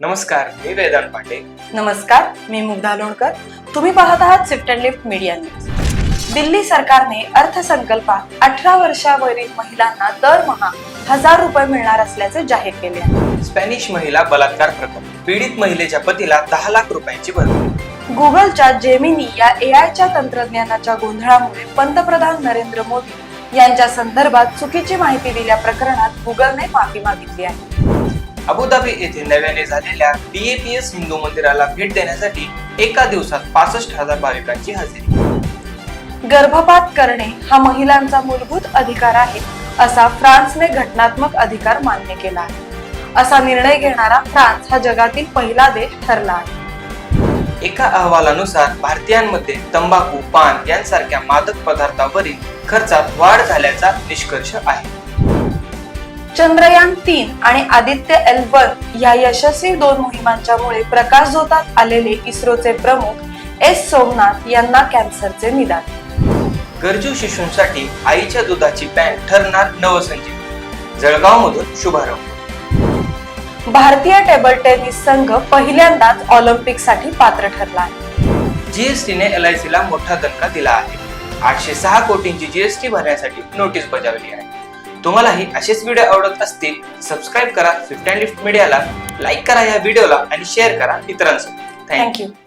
नमस्कार मी वेदांत पांडे नमस्कार मी मुग्धा लोणकर. तुम्ही पाहत आहात swift and lift media news Delhi सरकारने अर्थसंकल्पात अठरा वर्षावरील महिलांना दरमहा हजार रुपये मिळणार असल्याचे जाहीर केले आहे. स्पॅनिश महिला बलात्कार प्रकरण. पीडित महिलेच्या पतीला दहा लाख रुपयांची भरपाई. गुगलच्या जेमिनी या एआयच्या तंत्रज्ञानाच्या गोंधळामुळे पंतप्रधान नरेंद्र मोदी यांच्या संदर्भात चुकीची माहिती दिल्या प्रकरणात गुगलने माफी मागितली आहे. अबुधाबी येथे नव्याने झालेल्या बीएपीएस हिंदू मंदिराला भेट देण्यासाठी एका दिवसात पासष्ट हजार भाविकांची हजेरी. गर्भपात करणे हा महिलांचा मूलभूत अधिकार आहे असा फ्रान्सने घटनात्मक अधिकार मान्य केला आहे. असा निर्णय घेणारा फ्रान्स हा जगातील पहिला देश ठरला आहे. एका अहवालानुसार भारतीयांमध्ये तंबाखू पान यांसारख्या मादक पदार्थावरील खर्चात वाढ झाल्याचा निष्कर्ष आहे. चंद्रयान तीन आणि आदित्य एल वन या यशस्वी दोन मोहिमांच्यामुळे प्रकाशझोतात आलेले इस्रोचे प्रमुख एस सोमनाथ यांना कॅन्सरचे निदान. गरजू शिशूंसाठी आईच्या दुधाची बँक ठरणार नवसंजीवनी जळगाव मधून शुभारंभ. भारतीय टेबल टेनिस संघ पहिल्यांदाच ऑलिम्पिकसाठी पात्र ठरला आहे. जीएसटीने एल आय ला मोठा दणका दिला आहे. आठशे सहा कोटींची जीएसटी भरण्यासाठी नोटीस बजावली आहे. तुम्हालाही असेच व्हिडिओ आवडत असतील सबस्क्राईब करा फिफ्ट अँड लिफ्ट मीडियाला लाईक करा या व्हिडिओला आणि शेअर करा इतरांसोबत थँक्यू